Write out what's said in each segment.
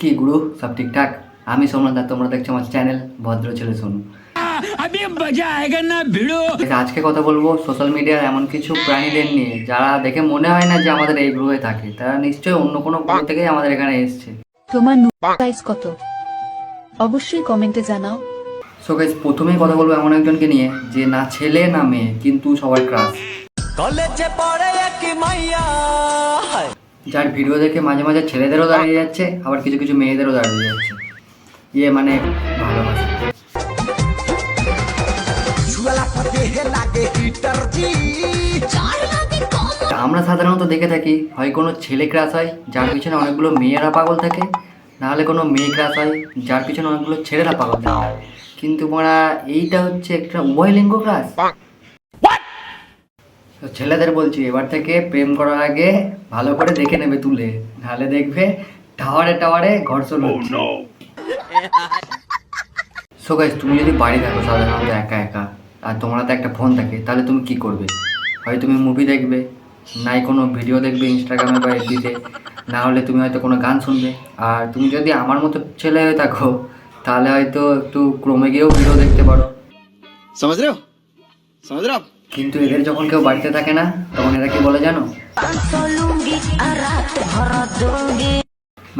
কি গুরু সব ঠিকঠাক? আমি সোমনাথ আর তোমরা দেখছ আমার চ্যানেল ভদ্র ছেলে সোনু। আজকে কথা বলব সোশ্যাল মিডিয়ার এমন কিছু প্রাণীদের নিয়ে যারা দেখে মনে হয় না যে আমাদের এই গ্রহে থাকে। তারা নিশ্চয়ই অন্য কোনো গ্রহ থেকেই আমাদের এখানে এসছে। তোমার সাইজ কত? অবশ্যই কমেন্টে জানাও। সো গাইস প্রথমেই কথা বলব এমন একজনকে নিয়ে যে না ছেলে না মেয়ে কিন্তু সবার ক্রাশ কলেজে পড়ে এক মাইয়া। যার ভিডিও দেখে মাঝে মাঝে ছেলেদেরও দাঁড়িয়ে যাচ্ছে আবার কিছু কিছু মেয়েদেরও দাঁড়িয়ে যাচ্ছে। ইয়ে মানে ভালোবাসা। আমরা সাধারণত দেখে থাকি হয় কোনো ছেলে ক্রাশ হয় যার পিছনে অনেকগুলো মেয়েরা পাগল থাকে নাহলে কোনো মেয়ে ক্রাশ হয় যার পিছনে অনেকগুলো ছেলেরা পাগল থাকে। কিন্তু মোরা এইটা হচ্ছে একটা উভয় লিঙ্গ ক্রাশ তো ছেলেদের বলছি এবার থেকে প্রেম করার আগে ভালো করে দেখে নেবে তুলে নাহলে দেখবে টাওয়ারে টাওয়ারে ঘর্ষণ হচ্ছে সো তুমি যদি বাড়ি থাকো সাধারণত একা একা আর তোমার হাতে একটা ফোন থাকে তাহলে তুমি কি করবে? হয় তুমি মুভি দেখবে নাই কোনো ভিডিও দেখবে ইনস্টাগ্রামে বা এফবিতে না হলে তুমি হয়তো কোনো গান শুনবে। আর তুমি যদি আমার মতো ছেলে হয়ে থাকো তাহলে হয়তো একটু ক্রমে গিয়েও ভিডিও দেখতে পারো। সমাজ রাও সমাজ রাও কিন্তু এদের যখন কেউ বাড়িতে থাকে না, তখন এরা কি বলে জানো?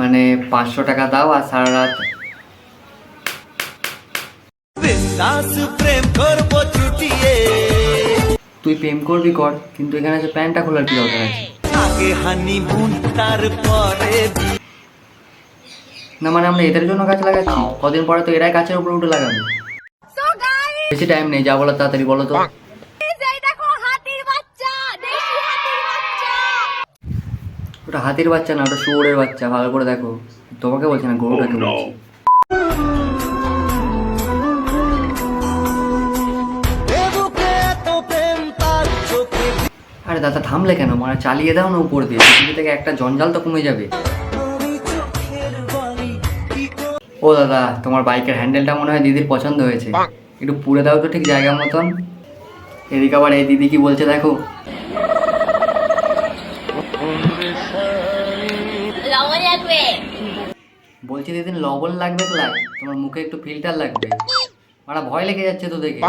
মানে পাঁচশো টাকা দাও আর সারা রাত তুই প্রেম করবি কর, কিন্তু এখানে যে প্যান্টটা খোলার কি দরকার আছে? না মানে আমরা এদের জন্য গাছ লাগাচ্ছি। কদিন পরে তো এরাই গাছের উপরে উঠে লাগাবে। বেশি টাইম নেই, যা বলো তাড়াতাড়ি বলো তো এই দেখো হাতির বাচ্চা দেশি হাতির বাচ্চা ওটা হাতির বাচ্চা না ওটা শুয়োরের বাচ্চা ভালো করে দেখো। তোমাকে বলছি না গরুটাকে বলছি। চোখে আরে দাদা থামলে কেন? মানে চালিয়ে দাও না উপর দিয়ে পৃথিবী থেকে একটা জঞ্জাল তো কমে যাবে। ও দাদা তোমার বাইকের হ্যান্ডেলটা মনে হয় দিদির পছন্দ হয়েছে। একটু পুড়ে দাও তো ঠিক জায়গা মতন। এদিকে আবার এই দিদি কি বলছে দেখো? বলছি দিদি লবণ লাগবে তোমার মুখে একটু ফিল্টার লাগবে। ভয় লেগে যাচ্ছে তো দেখে।